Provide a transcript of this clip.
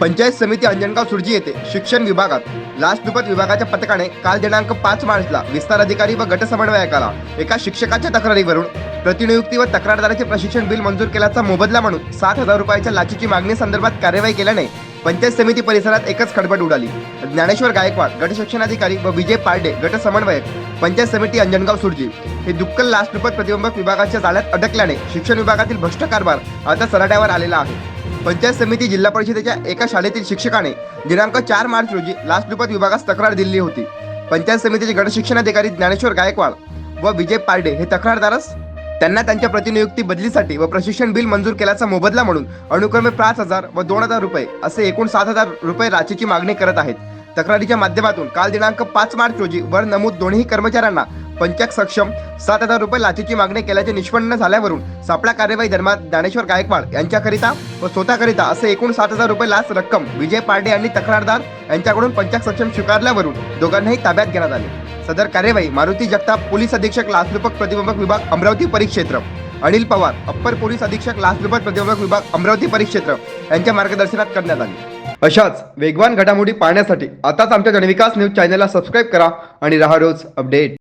पंचायत समिती अंजनगाव सुरजी येथे शिक्षण विभागात लाचलुचपत विभागाच्या पथकाने काल दिनांक पाच मार्चला विस्तार अधिकारी व गट समन्वयकाला एका शिक्षकाच्या तक्रारीवरून प्रतिनियुक्ती व तक्रारदाराचे प्रशिक्षण बिल मंजूर केल्याचा मोबदला म्हणून सात हजार रुपयाच्या लाचीची मागणी संदर्भात कार्यवाही केल्याने पंचायत समिती परिसरात एकच खडबड उडाली. ज्ञानेश्वर गायकवाड गट शिक्षणाधिकारी व विजय पारडे गट समन्वयक पंचायत समिती अंजनगाव सुरजी हे दुक्कल लाचलुचपत प्रतिबंधक विभागाच्या जाळ्यात अडकल्याने शिक्षण विभागातील भ्रष्ट कारभार आता सराट्यावर आलेला आहे. पंचायत समिती जिल्हा परिषदेच्या एका शाळेतील शिक्षकाने दिनांक चार मार्च रोजी लाचलुपत विभागास तक्रार दिली होती. पंचायत समितीचे गटशिक्षणाधिकारी ज्ञानेश्वर गायकवाड व विजय पारडे हे तक्रारदारच त्यांना त्यांच्या प्रतिनियुक्ती बदलीसाठी व प्रशिक्षण बिल मंजूर केल्याचा मोबदला म्हणून अनुक्रमे पाच हजार व दोन हजार रुपये असे एकूण सात हजार रुपये राशीची मागणी करत आहेत. तक्रारीच्या माध्यमातून काल दिनांक पाच मार्च रोजी वर नमूद दोन्ही कर्मचाऱ्यांना पंचायत सक्षम. सात हजार रुपये लाचेची मागणी केल्याचे निष्पन्न झाल्यावरून सापळा कार्यवाही दरम्यान ज्ञानेश्वर गायकवाड यांच्याकरिता व स्वतःकरिता असे एकूण सात हजार रुपये लाच रक्कम विजय पारडे आणि तक्रारदार यांच्याकडून पंचायत सक्षम स्वीकारल्यावरून दोघांनाही ताब्यात घेण्यात आले. सदर कार्यवाही मारुती जगताप पोलीस अधीक्षक लाचलुपक प्रतिबंधक विभाग अमरावती परिक्षेत्र अनिल पवार अप्पर पोलीस अधीक्षक लाचलुचपत प्रतिबंधक विभाग अमरावती परिक्षेत्र यांच्या मार्गदर्शनात करण्यात आली. अशाच वेगवान घडामोडी पाहण्यासाठी आताच आमच्या जनविकास न्यूज चॅनलला सबस्क्राईब करा आणि राहा रोज अपडेट.